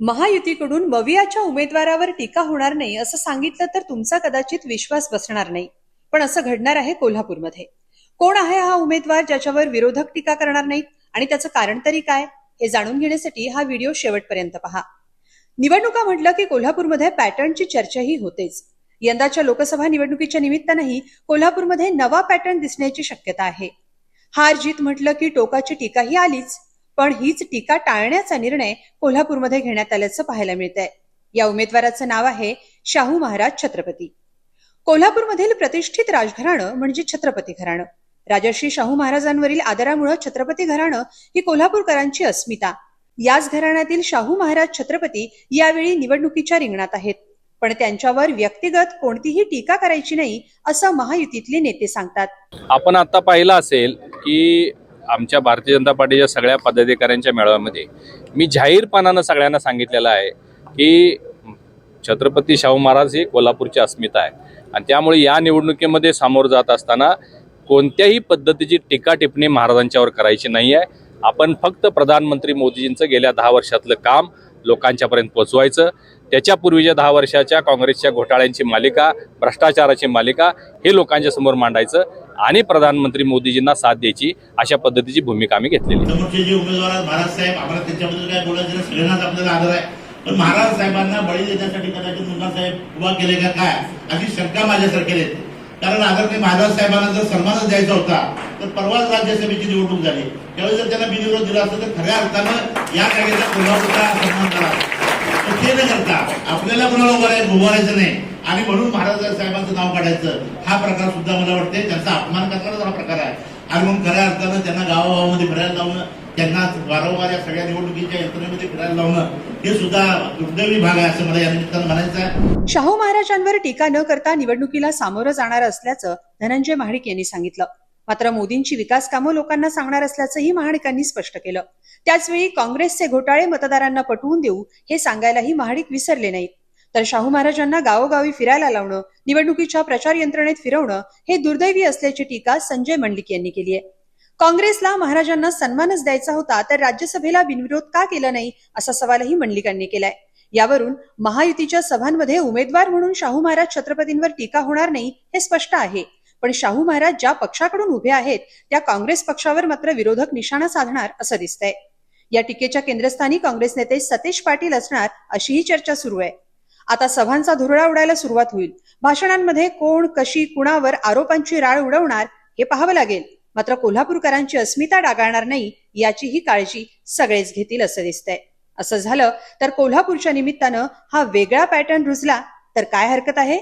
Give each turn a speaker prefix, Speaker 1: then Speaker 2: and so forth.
Speaker 1: महायुतीकडून मवियाच्या उमेदवारावर टीका होणार नाही असं सांगितलं तर तुमचा कदाचित विश्वास बसणार नाही. पण असं घडणार आहे कोल्हापूरमध्ये. कोण आहे हा उमेदवार ज्याच्यावर विरोधक टीका करणार नाहीत? आणि त्याचं कारण तरी काय? हे जाणून घेण्यासाठी हा व्हिडिओ शेवटपर्यंत पहा. निवडणुका म्हटलं की कोल्हापूरमध्ये पॅटर्नची चर्चाही होतेच. यंदाच्या लोकसभा निवडणुकीच्या निमित्तानंही कोल्हापूरमध्ये नवा पॅटर्न दिसण्याची शक्यता आहे. हार जीत म्हटलं की टोकाची टीकाही आलीच. पण हीच टीका टाळण्याचा निर्णय कोल्हापूरमध्ये घेण्यात आल्याचं पाहायला मिळतंय. या उमेदवाराचं नाव आहे शाहू महाराज छत्रपती. कोल्हापूरमधील प्रतिष्ठित राजघराणं म्हणजे छत्रपती घराणं. राजर्षी शाहू महाराजांवरील आदरामुळे छत्रपती घराणं ही कोल्हापूरकरांची अस्मिता. याच घराण्यातील शाहू महाराज छत्रपती यावेळी निवडणुकीच्या रिंगणात आहेत. पण त्यांच्यावर व्यक्तिगत कोणतीही टीका करायची नाही असं महायुतीतले नेते सांगतात.
Speaker 2: आपण आता पाहिलं असेल की आमच्या भारतीय जनता पार्टीच्या सगळ्या पदाधिकाऱ्यांच्या मेळाव्यामध्ये मी जाहीरपणानं सगळ्यांना सांगितलेलं आहे की छत्रपती शाहू महाराज ही कोल्हापूरची अस्मिता आहे. आणि त्यामुळे या निवडणुकीमध्ये सामोरं जात असताना कोणत्याही पद्धतीची टीका टिप्पणी महाराजांच्यावर करायची नाही आहे. आपण फक्त प्रधानमंत्री मोदीजींचं गेल्या दहा वर्षातलं काम लोकांच्यापर्यंत पोचवायचं. त्याच्यापूर्वीच्या दहा वर्षाच्या काँग्रेसच्या घोटाळ्यांची मालिका भ्रष्टाचाराची मालिका हे लोकांच्या समोर मांडायचं. आणि प्रधानमंत्री मोदीजींना साथ द्यायची अशा पद्धतीची भूमिका आम्ही घेतलेली आहे.
Speaker 3: समोरचे उमेदवार महाराज साहेब आम्हाला पण महाराज साहेबांना बळी देण्यासाठी कदाचित मुन्ना साहेब उभा केले का काय? अशी शंका माझ्यासारखे येते कारण आदरणीय महाराज साहेबांना जर सन्मानच द्यायचा होता तर परवाच राज्यसभेची निवडणूक झाली. त्यावेळी जर त्यांना बिनविरोध दिला असतं तर खऱ्या अर्थानं या जागेचा कोल्हापूरचा सन्मान करा ते न करता आपल्याला कोणाला उभं राहायचं नाही. आणि म्हणून महाराज साहेबांचं नाव काढायचं. हा प्रकार सुद्धा मला वाटते त्यांचा अपमान करणाराच हा प्रकार आहे. आणि म्हणून खऱ्या अर्थानं त्यांना गावागावामध्ये फिरायला लावणं त्यांना वारंवार या सगळ्या निवडणुकीच्या यंत्रणेमध्ये फिरायला लावणं हे सुद्धा दुर्दैवी भाग आहे असं मला या निमित्तानं म्हणायचं आहे.
Speaker 1: शाहू महाराजांवर टीका न करता निवडणुकीला सामोरं जाणार असल्याचं धनंजय महाडिक यांनी सांगितलं. मात्र मोदींची विकास कामं लोकांना सांगणार असल्याचंही महाडिकांनी स्पष्ट केलं. त्याचवेळी काँग्रेसचे घोटाळे मतदारांना पटवून देऊ हे सांगायलाही महाडिक विसरले नाहीत. तर शाहू महाराजांना गावोगावी फिरायला लावणं निवडणुकीच्या प्रचार यंत्रणेत फिरवणं हे दुर्दैवी असल्याची टीका संजय मंडलिक यांनी केली आहे. काँग्रेसला महाराजांना सन्मानच द्यायचा होता तर राज्यसभेला बिनविरोध का केला नाही असा सवालही मंडलिकांनी केलाय. यावरून महायुतीच्या सभांमध्ये उमेदवार म्हणून शाहू महाराज छत्रपतींवर टीका होणार नाही हे स्पष्ट आहे. पण शाहू महाराज ज्या पक्षाकडून उभे आहेत त्या काँग्रेस पक्षावर मात्र विरोधक निशाणा साधणार असं दिसतंय. या टीकेच्या केंद्रस्थानी काँग्रेस नेते सतेज पाटील असणार अशीही चर्चा सुरू आहे. आता सभांचा धुरळा उडायला सुरुवात होईल. भाषणांमध्ये कोण कशी कुणावर आरोपांची राळ उडवणार हे पाहावं लागेल. मात्र कोल्हापूरकरांची अस्मिता डागाळणार नाही याचीही काळजी सगळेच घेतील असं दिसतंय. असं झालं तर कोल्हापूरच्या निमित्तानं हा वेगळा पॅटर्न रुजला तर काय हरकत आहे?